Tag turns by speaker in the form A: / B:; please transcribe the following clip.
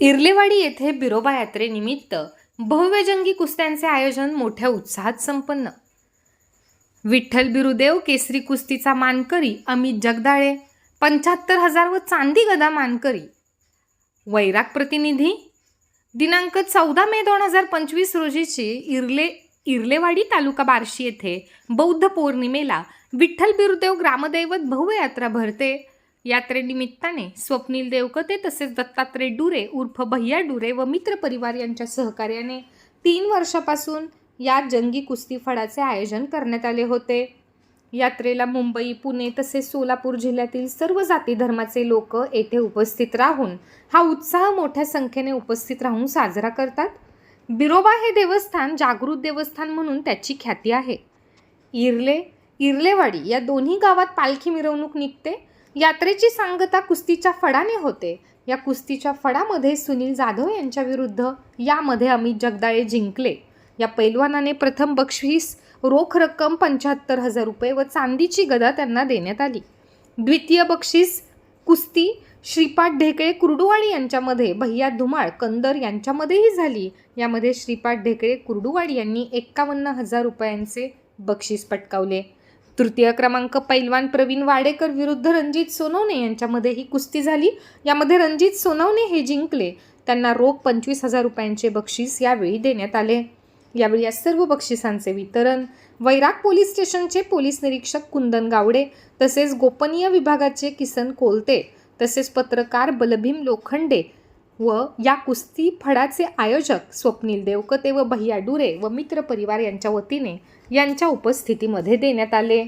A: इर्लेवाडी येथे बिरोबा यात्रेनिमित्त भव्यजंगी कुस्त्यांचे आयोजन मोठ्या उत्साहात संपन्न. विठ्ठल बिरुदेव केसरी कुस्तीचा मानकरी अमित जगदाळे पंच्याहत्तर हजार व चांदी गदा मानकरी. वैराग प्रतिनिधी दिनांक चौदा मे दोन हजार पंचवीस रोजीची इर्ले इर्लेवाडी तालुका बार्शी येथे बौद्ध पौर्णिमेला विठ्ठल बिरुदेव ग्रामदैवत भव्य यात्रा भरते. यात्रेनिमित्ताने स्वप्नील देवकते तसेच दत्तात्रय डुरे उर्फ भैया डुरे व मित्र परिवार यांच्या सहकार्याने तीन वर्षापासून या जंगी कुस्ती फडाचे आयोजन करण्यात आले होते. यात्रेला मुंबई पुणे तसेच सोलापूर जिल्ह्यातील सर्व जाती धर्माचे लोक येथे उपस्थित राहून हा उत्साह मोठ्या संख्येने उपस्थित राहून साजरा करतात. बिरोबा हे देवस्थान जागृत देवस्थान म्हणून त्याची ख्याती आहे. इर्ले इर्लेवाडी या दोन्ही गावात पालखी मिरवणूक निघते. यात्रेची सांगता कुस्तीच्या फडाने होते. या कुस्तीच्या फडामध्ये सुनील जाधव यांच्या विरुद्ध यामध्ये अमित जगदाळे जिंकले. या पैलवानाने प्रथम बक्षीस रोख रक्कम पंच्याहत्तर हजार रुपये व चांदीची गदा त्यांना देण्यात आली. द्वितीय बक्षीस कुस्ती श्रीपाद ढेकळे कुर्डुवाडी यांच्यामध्ये भैया धुमाळ कंदर यांच्यामध्येही झाली. यामध्ये श्रीपाद ढेकळे कुर्डुवाडी यांनी एक्कावन्न हजार रुपयांचे बक्षीस पटकावले. तृतीय क्रमांक पैलवान प्रवीण वाडेकर विरुद्ध रणजित सोनवणे यांच्यामध्ये ही कुस्ती झाली. यामध्ये रणजित सोनवणे हे जिंकले. त्यांना रोख पंचवीस हजार रुपयांचे बक्षीस यावेळी देण्यात आले. यावेळी या सर्व बक्षिसांचे वितरण. वैराग पोलीस स्टेशनचे पोलीस निरीक्षक कुंदन गावडे तसेच गोपनीय विभागाचे किसन कोलते तसेच पत्रकार बलभीम लोखंडे व या कुस्ती फडाचे आयोजक स्वप्नील देवकते व भैया डुरे व मित्र परिवार यांच्या वतीने यांच्या उपस्थितीमध्ये देण्यात आले.